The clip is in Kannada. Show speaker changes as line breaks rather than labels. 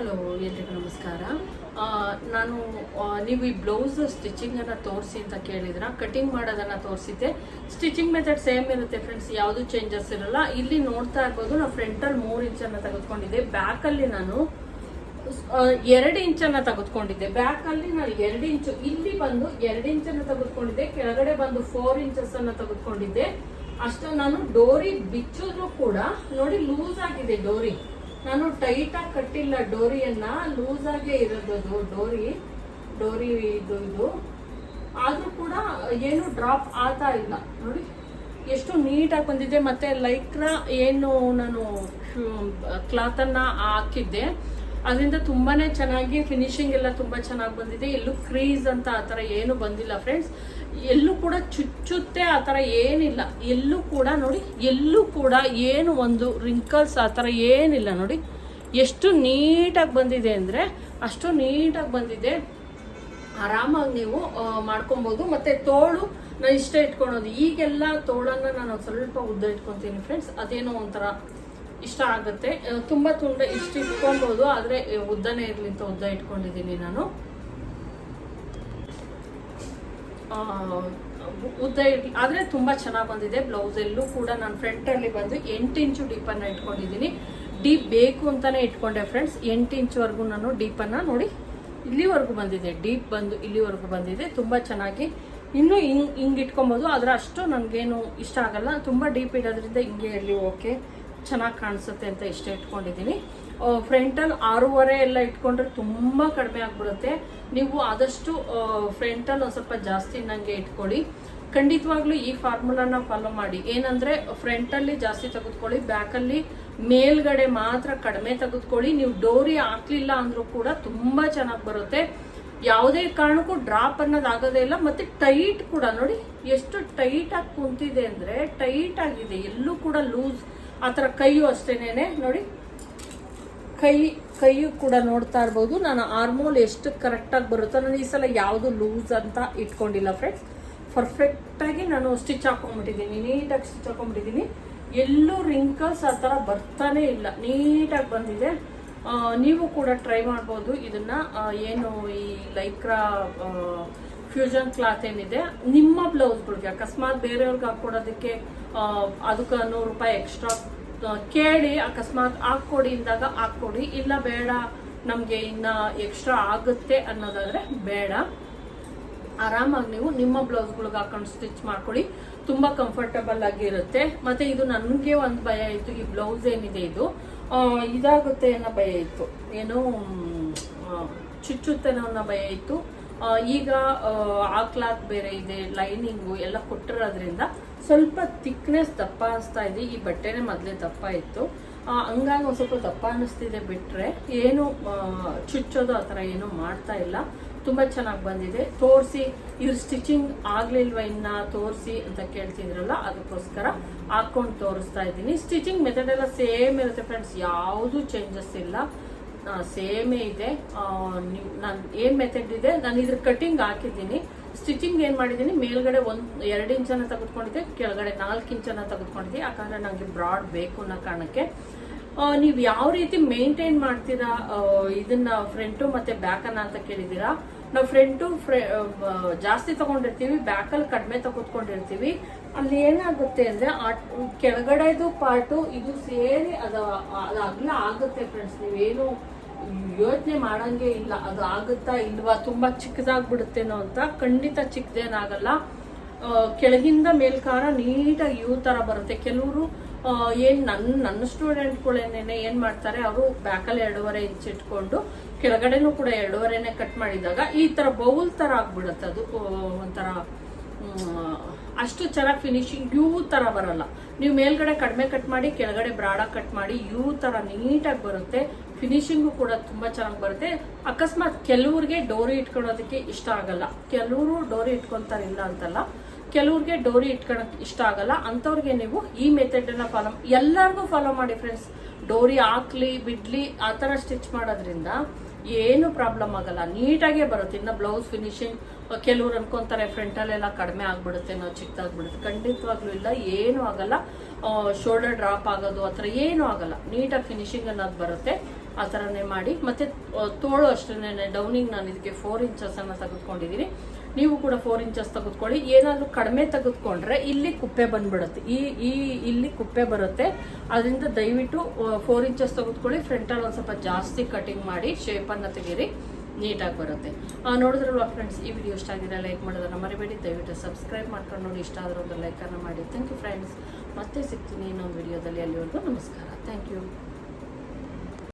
ಹಲೋ ಎಲ್ರಿಗೂ ನಮಸ್ಕಾರ. ನಾನು ನೀವು ಈ ಬ್ಲೌಸ್ ಸ್ಟಿಚಿಂಗನ್ನು ತೋರಿಸಿ ಅಂತ ಕೇಳಿದ್ರ. ಕಟಿಂಗ್ ಮಾಡೋದನ್ನು ತೋರಿಸಿದ್ದೆ. ಸ್ಟಿಚಿಂಗ್ ಮೆಥಡ್ ಸೇಮ್ ಇರುತ್ತೆ ಫ್ರೆಂಡ್ಸ್ ಯಾವುದು ಚೇಂಜಸ್ ಇರಲ್ಲ. ಇಲ್ಲಿ ನೋಡ್ತಾ ಇರ್ಬೋದು ನಾವು ಫ್ರಂಟಲ್ಲಿ ಮೂರು ಇಂಚನ್ನು ತೆಗೆದುಕೊಂಡಿದ್ದೆ. ಬ್ಯಾಕಲ್ಲಿ ನಾನು ಎರಡು ಇಂಚನ್ನು ತೆಗೆದುಕೊಂಡಿದ್ದೆ. ಬ್ಯಾಕ್ ಅಲ್ಲಿ ನಾನು ಎರಡು ಇಂಚು ಇಲ್ಲಿ ಬಂದು ಎರಡು ಇಂಚನ್ನು ತೆಗೆದುಕೊಂಡಿದ್ದೆ. ಕೆಳಗಡೆ ಬಂದು ಫೋರ್ ಇಂಚಸ್ ಅನ್ನ ತೆಗೆದುಕೊಂಡಿದ್ದೆ. ಅಷ್ಟು, ನಾನು ಡೋರಿ ಬಿಚ್ಚಿದ್ರು ಕೂಡ, ನೋಡಿ ಲೂಸ್ ಆಗಿದೆ ಡೋರಿ. ನಾನು ಟೈಟಾಗಿ ಕಟ್ಟಿಲ್ಲ ಡೋರಿಯನ್ನ ಲೂಸ್ ಆಗೇ ಇರೋದು ಡೋರಿ ಡೋರಿ ಇದು ಇದು. ಆದರೂ ಕೂಡ ಏನು ಡ್ರಾಪ್ ಆಗ್ತಾ ಇಲ್ಲ. ನೋಡಿ, ಎಷ್ಟು ನೀಟಾಗಿ ಬಂದಿದೆ. ಮತ್ತೆ ಲೈಕ್ರ ಏನು ನಾನು ಕ್ಲಾತನ್ನು ಹಾಕಿದ್ದೆ. ಅದರಿಂದ ತುಂಬಾ ಚೆನ್ನಾಗಿ ಫಿನಿಶಿಂಗ್ ಎಲ್ಲ ತುಂಬಾ ಚೆನ್ನಾಗಿ ಬಂದಿದೆ. ಎಲ್ಲೂ ಕ್ರೀಸ್ ಅಂತ ಆ ಥರ ಏನು ಬಂದಿಲ್ಲ ಫ್ರೆಂಡ್ಸ್ ಎಲ್ಲೂ ಕೂಡ ಚುಚ್ಚುತ್ತೆ ಆ ಥರ ಏನಿಲ್ಲ. ಎಲ್ಲೂ ಕೂಡ ನೋಡಿ, ಎಲ್ಲೂ ಕೂಡ ಏನು ಒಂದು ರಿಂಕಲ್ಸ್ ಆ ಥರ ಏನಿಲ್ಲ ನೋಡಿ. ಎಷ್ಟು ನೀಟಾಗಿ ಬಂದಿದೆ ಅಂದರೆ, ಅಷ್ಟು ನೀಟಾಗಿ ಬಂದಿದೆ. ಆರಾಮಾಗಿ ನೀವು ಮಾಡ್ಕೊಬೋದು. ಮತ್ತೆ ತೋಳು ನಾನು ಇಷ್ಟ ಇಟ್ಕೊಳೋದು. ಈಗೆಲ್ಲ ತೋಳನ್ನ ನಾನು ಸ್ವಲ್ಪ ಉದ್ದ ಇಟ್ಕೊತೀನಿ ಫ್ರೆಂಡ್ಸ್ ಅದೇನೋ ಒಂಥರ ಇಷ್ಟ ಆಗುತ್ತೆ. ತುಂಬ ತುಂಡ ಇಷ್ಟ ಇಟ್ಕೊಬೋದು ಆದರೆ ಉದ್ದನೇ ಇರಲಿ ಅಂತ ಉದ್ದ ಇಟ್ಕೊಂಡಿದ್ದೀನಿ ನಾನು. ಉದ್ದ ಇರಲಿ, ಆದರೆ ತುಂಬ ಚೆನ್ನಾಗಿ ಬಂದಿದೆ. ಬ್ಲೌಸ್ ಎಲ್ಲೂ ಕೂಡ ನಾನು ಫ್ರಂಟಲ್ಲಿ ಬಂದು ಎಂಟು ಇಂಚು ಡೀಪನ್ನು ಇಟ್ಕೊಂಡಿದ್ದೀನಿ. ಡೀಪ್ ಬೇಕು ಅಂತಲೇ ಇಟ್ಕೊಂಡೆ ಫ್ರೆಂಡ್ಸ್ ಎಂಟು ಇಂಚುವರೆಗೂ ನಾನು ಡೀಪನ್ನು ನೋಡಿ ಇಲ್ಲಿವರೆಗೂ ಬಂದಿದೆ. ಡೀಪ್ ಬಂದು ಇಲ್ಲಿವರೆಗೂ ಬಂದಿದೆ. ತುಂಬ ಚೆನ್ನಾಗಿ. ಇನ್ನೂ ಹಿಂಗೆ ಹಿಂಗೆ ಇಟ್ಕೊಬೋದು ಆದ್ರೆ ಅಷ್ಟು ನನಗೇನು ಇಷ್ಟ ಆಗಲ್ಲ. ತುಂಬಾ ಡೀಪ್ ಇಡೋದ್ರಿಂದ ಹಿಂಗೆ ಇರಲಿ ಓಕೆ ಚೆನ್ನಾಗಿ ಕಾಣಿಸುತ್ತೆ ಅಂತ ಇಷ್ಟೇ ಇಟ್ಕೊಂಡಿದ್ದೀನಿ ಫ್ರಂಟಲ್ಲಿ ಆರೂವರೆ ಎಲ್ಲ ಇಟ್ಕೊಂಡ್ರೆ ತುಂಬ ಕಡಿಮೆ ಆಗ್ಬಿಡುತ್ತೆ. ನೀವು ಆದಷ್ಟು ಫ್ರಂಟಲ್ಲಿ ಒಂದು ಸ್ವಲ್ಪ ಜಾಸ್ತಿ ನಂಗೆ ಇಟ್ಕೊಳ್ಳಿ. ಖಂಡಿತವಾಗ್ಲೂ ಈ ಫಾರ್ಮುಲಾನ ಫಾಲೋ ಮಾಡಿ. ಏನಂದ್ರೆ ಫ್ರಂಟಲ್ಲಿ ಜಾಸ್ತಿ ತೆಗೆದುಕೊಳ್ಳಿ ಬ್ಯಾಕಲ್ಲಿ ಮೇಲ್ಗಡೆ ಮಾತ್ರ ಕಡಿಮೆ ತೆಗೆದುಕೊಳ್ಳಿ. ನೀವು ಡೋರಿ ಹಾಕ್ಲಿಲ್ಲ ಅಂದ್ರೂ ಕೂಡ ತುಂಬಾ ಚೆನ್ನಾಗಿ ಬರುತ್ತೆ. ಯಾವುದೇ ಕಾರಣಕ್ಕೂ ಡ್ರಾಪ್ ಅನ್ನೋದು ಆಗೋದೇ ಇಲ್ಲ. ಮತ್ತೆ ಟೈಟ್ ಕೂಡ. ನೋಡಿ, ಎಷ್ಟು ಟೈಟ್ ಆಗಿ ಕುಂತಿದೆ ಅಂದ್ರೆ ಟೈಟ್ ಆಗಿದೆ. ಎಲ್ಲೂ ಕೂಡ ಲೂಸ್ ಆ ಥರ ಕೈಯು ಅಷ್ಟೇನೆ ನೋಡಿ. ಕೈ, ಕೈಯು ಕೂಡ ನೋಡ್ತಾ ಇರ್ಬೋದು. ನಾನು ಆರ್ಮೋಲ್ ಎಷ್ಟು ಕರೆಕ್ಟಾಗಿ ಬರುತ್ತೋ, ನಾನು ಈ ಸಲ ಯಾವುದು ಲೂಸ್ ಅಂತ ಇಟ್ಕೊಂಡಿಲ್ಲ ಫ್ರೆಂಡ್ಸ್ ಪರ್ಫೆಕ್ಟಾಗಿ ನಾನು ಸ್ಟಿಚ್ ಹಾಕೊಂಡ್ಬಿಟ್ಟಿದ್ದೀನಿ. ನೀಟಾಗಿ ಸ್ಟಿಚ್ ಹಾಕೊಂಡ್ಬಿಟ್ಟಿದ್ದೀನಿ. ಎಲ್ಲೂ ರಿಂಕಲ್ಸ್ ಆ ಥರ ಬರ್ತಾನೆ ಇಲ್ಲ. ನೀಟಾಗಿ ಬಂದಿದೆ. ನೀವು ಕೂಡ ಟ್ರೈ ಮಾಡ್ಬೋದು. ಇದನ್ನ ಏನು ಈ ಲೈಕ್ರಾ ಫ್ಯೂಷನ್ ಕ್ಲಾತ್ ಏನಿದೆ, ನಿಮ್ಮ ಬ್ಲೌಸ್ಗಳಿಗೆ, ಅಕಸ್ಮಾತ್ ಬೇರೆಯವ್ರಿಗೆ ಹಾಕೊಡೋದಕ್ಕೆ ಅದಕ್ಕೆ ನೂರು ರೂಪಾಯಿ ಎಕ್ಸ್ಟ್ರಾ ಕೇಳಿ ಅಕಸ್ಮಾತ್ ಹಾಕ್ಕೊಡಿ ಇಂದಾಗ ಹಾಕ್ಕೊಡಿ. ಇಲ್ಲ ಬೇಡ, ನಮಗೆ ಇನ್ನ ಎಕ್ಸ್ಟ್ರಾ ಆಗುತ್ತೆ ಅನ್ನೋದಾದ್ರೆ ಬೇಡ. ಆರಾಮಾಗಿ ನೀವು ನಿಮ್ಮ ಬ್ಲೌಸ್ಗಳಿಗೆ ಹಾಕೊಂಡು ಸ್ಟಿಚ್ ಮಾಡ್ಕೊಳ್ಳಿ. ತುಂಬಾ ಕಂಫರ್ಟಬಲ್ ಆಗಿರುತ್ತೆ. ಮತ್ತೆ ಇದು ನನಗೆ ಒಂದು ಭಯ ಇತ್ತು, ಈ ಬ್ಲೌಸ್ ಏನಿದೆ ಇದು. ಇದಾಗುತ್ತೆ ಅನ್ನೋ ಭಯ ಇತ್ತು. ಏನು ಚುಚ್ಚುತ್ತೆನೋ ಅನ್ನೋ ಭಯ ಇತ್ತು. ಈಗ ಆ, ಕ್ಲಾತ್ ಬೇರೆ ಇದೆ ಲೈನಿಂಗು ಎಲ್ಲ ಕೊಟ್ಟಿರೋದ್ರಿಂದ ಸ್ವಲ್ಪ ಥಿಕ್ನೆಸ್ ದಪ್ಪ ಅನಿಸ್ತಾ ಇದೆ. ಈ ಬಟ್ಟೆನೇ ಮೊದಲೇ ದಪ್ಪ ಇತ್ತು. ಹಂಗಾಗಿ ಒಂದು ಸ್ವಲ್ಪ ದಪ್ಪ ಅನ್ನಿಸ್ತಿದೆ ಬಿಟ್ಟರೆ ಏನು ಚುಚ್ಚೋದು ಆ ಥರ ಏನು ಮಾಡ್ತಾ ಇಲ್ಲ. ತುಂಬ ಚೆನ್ನಾಗಿ ಬಂದಿದೆ. ತೋರಿಸಿ ಇದು ಸ್ಟಿಚಿಂಗ್ ಆಗಲಿಲ್ವ ಇನ್ನ? ತೋರಿಸಿ ಅಂತ ಕೇಳ್ತಿದ್ರಲ್ಲ ಅದಕ್ಕೋಸ್ಕರ ಹಾಕ್ಕೊಂಡು ತೋರಿಸ್ತಾ ಇದ್ದೀನಿ. ಸ್ಟಿಚಿಂಗ್ ಮೆಥಡ್ ಎಲ್ಲ ಸೇಮ್ ಇರುತ್ತೆ ಫ್ರೆಂಡ್ಸ್ ಯಾವುದೂ ಚೇಂಜಸ್ ಇಲ್ಲ. ಸೇಮೇ ಇದೆ. ನಾನು ಏನ್ ಮೆಥಡ್ ಇದೆ ನಾನು ಇದ್ರ ಕಟಿಂಗ್ ಹಾಕಿದ್ದೀನಿ. ಸ್ಟಿಚಿಂಗ್ ಏನ್ ಮಾಡಿದ್ದೀನಿ ಮೇಲ್ಗಡೆ ಒಂದ್ ಎರಡು ಇಂಚನ್ನ ತೆಗೆದುಕೊಂಡಿದ್ದೆ ಕೆಳಗಡೆ ನಾಲ್ಕು ಇಂಚನ್ನ ತೆಗೆದುಕೊಂಡಿದ್ದೆ. ಯಾಕಂದ್ರೆ ನಂಗೆ ಬ್ರಾಡ್ ಬೇಕು ಅನ್ನೋ ಕಾರಣಕ್ಕೆ. ನೀವು ಯಾವ ರೀತಿ ಮೇಂಟೈನ್ ಮಾಡ್ತೀರಾ ಆ, ಇದನ್ನ ಫ್ರಂಟು ಮತ್ತೆ ಬ್ಯಾಕ್ ಅನ್ನ ಅಂತ ಕೇಳಿದೀರಾ ನಾವು ಫ್ರಂಟು ಜಾಸ್ತಿ ತಗೊಂಡಿರ್ತೀವಿ ಬ್ಯಾಕಲ್ಲಿ ಕಡಿಮೆ ತಗೊತ್ಕೊಂಡಿರ್ತೀವಿ ಅಲ್ಲಿ ಏನಾಗುತ್ತೆ ಅಂದ್ರೆ ಕೆಳಗಡೆದು ಪಾರ್ಟು, ಇದು ಸೇರಿ ಅದು ಅದು ಆಗುತ್ತೆ ಫ್ರೆಂಡ್ಸ್ ನೀವೇನು ಯೋಚನೆ ಮಾಡಂಗೆ ಇಲ್ಲ. ಅದು ಆಗುತ್ತಾ ಇಲ್ವಾ? ತುಂಬಾ ಚಿಕ್ಕದಾಗ್ಬಿಡುತ್ತೇನೋ ಅಂತ ಖಂಡಿತ ಚಿಕ್ಕದೇನಾಗಲ್ಲ. ಕೆಳಗಿಂದ ಮೇಲ್ಕಾರ ನೀಟಾಗಿ ಇವ್ ತರ ಬರುತ್ತೆ. ಕೆಲವರು ಏನ್ ನನ್ನ ನನ್ನ ಸ್ಟೂಡೆಂಟ್ಗಳೇನೇನೆ ಏನ್ ಮಾಡ್ತಾರೆ, ಅವರು ಬ್ಯಾಕಲ್ಲಿ ಎರಡೂವರೆ ಇಂಚ್ ಇಟ್ಕೊಂಡು, ಕೆಳಗಡೆನೂ ಕೂಡ ಎರಡೂವರೆನೆ ಕಟ್ ಮಾಡಿದಾಗ ಈ ತರ ಬೌಲ್ ತರ ಆಗ್ಬಿಡುತ್ತೆ. ಅದು ಒಂಥರ ಅಷ್ಟು ಚೆನ್ನಾಗಿ ಫಿನಿಶಿಂಗ್ ಯೂ ತರ ಬರಲ್ಲ. ನೀವು ಮೇಲ್ಗಡೆ ಕಡಿಮೆ ಕಟ್ ಮಾಡಿ, ಕೆಳಗಡೆ ಬ್ರಾಡ ಕಟ್ ಮಾಡಿ, ಯೂ ತರ ನೀಟಾಗಿ ಬರುತ್ತೆ. ಫಿನಿಶಿಂಗು ಕೂಡ ತುಂಬಾ ಚೆನ್ನಾಗಿ ಬರುತ್ತೆ. ಅಕಸ್ಮಾತ್ ಕೆಲವ್ರಿಗೆ ಡೋರಿ ಇಟ್ಕೊಳ್ಳೋದಕ್ಕೆ ಇಷ್ಟ ಆಗಲ್ಲ. ಕೆಲವರು ಡೋರಿ ಇಟ್ಕೊಂತಾರಿಲ್ಲ ಅಂತಲ್ಲ. ಕೆಲವ್ರಿಗೆ ಡೋರಿ ಇಟ್ಕೊಳಕ್ ಇಷ್ಟ ಆಗಲ್ಲ. ಅಂಥವ್ರಿಗೆ ನೀವು ಈ ಮೆಥಡ್ ಅನ್ನ ಫಾಲೋ ಎಲ್ಲರಿಗೂ ಫಾಲೋ ಮಾಡಿ ಫ್ರೆಂಡ್ಸ್ ಡೋರಿ ಹಾಕ್ಲಿ, ಬಿಡ್ಲಿ, ಆ ಥರ ಸ್ಟಿಚ್ ಮಾಡೋದ್ರಿಂದ ಏನು ಪ್ರಾಬ್ಲಮ್ ಆಗಲ್ಲ. ನೀಟಾಗೇ ಬರುತ್ತೆ. ಇನ್ನು ಬ್ಲೌಸ್ ಫಿನಿಶಿಂಗ್ ಕೆಲವ್ರು ಅನ್ಕೊಂತಾರೆ ಫ್ರಂಟಲ್ಲೆಲ್ಲ ಕಡಿಮೆ ಆಗ್ಬಿಡುತ್ತೆ ನಾವು ಚಿಕ್ಕದಾಗ್ಬಿಡುತ್ತೆ. ಖಂಡಿತವಾಗ್ಲೂ ಇಲ್ಲ. ಏನೂ ಆಗಲ್ಲ. ಶೋಲ್ಡರ್ ಡ್ರಾಪ್ ಆಗೋದು ಆ ಥರ ಏನೂ ಆಗಲ್ಲ. ನೀಟಾಗಿ ಫಿನಿಶಿಂಗ್ ಅನ್ನೋದು ಬರುತ್ತೆ. ಆ ಥರನೇ ಮಾಡಿ. ಮತ್ತು ತೋಳು ಅಷ್ಟೇ ಡೌನಿಂಗ್ ನಾನು ಇದಕ್ಕೆ ಫೋರ್ ಇಂಚಸನ್ನು ತೆಗೆದುಕೊಂಡಿದ್ದೀನಿ. ನೀವು ಕೂಡ ಫೋರ್ ಇಂಚಸ್ ತೆಗೆದುಕೊಳ್ಳಿ. ಏನಾದರೂ ಕಡಿಮೆ ತೆಗೆದುಕೊಂಡ್ರೆ ಇಲ್ಲಿ ಕುಪ್ಪೆ ಬಂದ್ಬಿಡುತ್ತೆ. ಈ ಈ, ಇಲ್ಲಿ ಕುಪ್ಪೆ ಬರುತ್ತೆ. ಅದರಿಂದ ದಯವಿಟ್ಟು ಫೋರ್ ಇಂಚಸ್ ತೆಗೆದುಕೊಳ್ಳಿ. ಫ್ರಂಟಲ್ಲಿ ಒಂದು ಸ್ವಲ್ಪ ಜಾಸ್ತಿ ಕಟಿಂಗ್ ಮಾಡಿ ಶೇಪನ್ನು ತೆಗೀರಿ. ನೀಟಾಗಿ ಬರುತ್ತೆ. ನೋಡಿದ್ರಲ್ವಾ ಫ್ರೆಂಡ್ಸ್ ಈ ವಿಡಿಯೋ ಇಷ್ಟ ಆಗಿದೆ ಲೈಕ್ ಮಾಡೋದನ್ನ ಮರಿಬೇಡಿ. ದಯವಿಟ್ಟು ಸಬ್ಸ್ಕ್ರೈಬ್ ಮಾಡ್ಕೊಂಡು ನೋಡಿ. ಇಷ್ಟ ಆದ್ರೆ ಒಂದು ಲೈಕನ್ನು ಮಾಡಿ. ಥ್ಯಾಂಕ್ ಯು ಫ್ರೆಂಡ್ಸ್ ಮತ್ತೆ ಸಿಗ್ತೀನಿ ಇನ್ನೊಂದು ವಿಡಿಯೋದಲ್ಲಿ ಅಲ್ಲಿವರೆಗೂ ನಮಸ್ಕಾರ. Thank you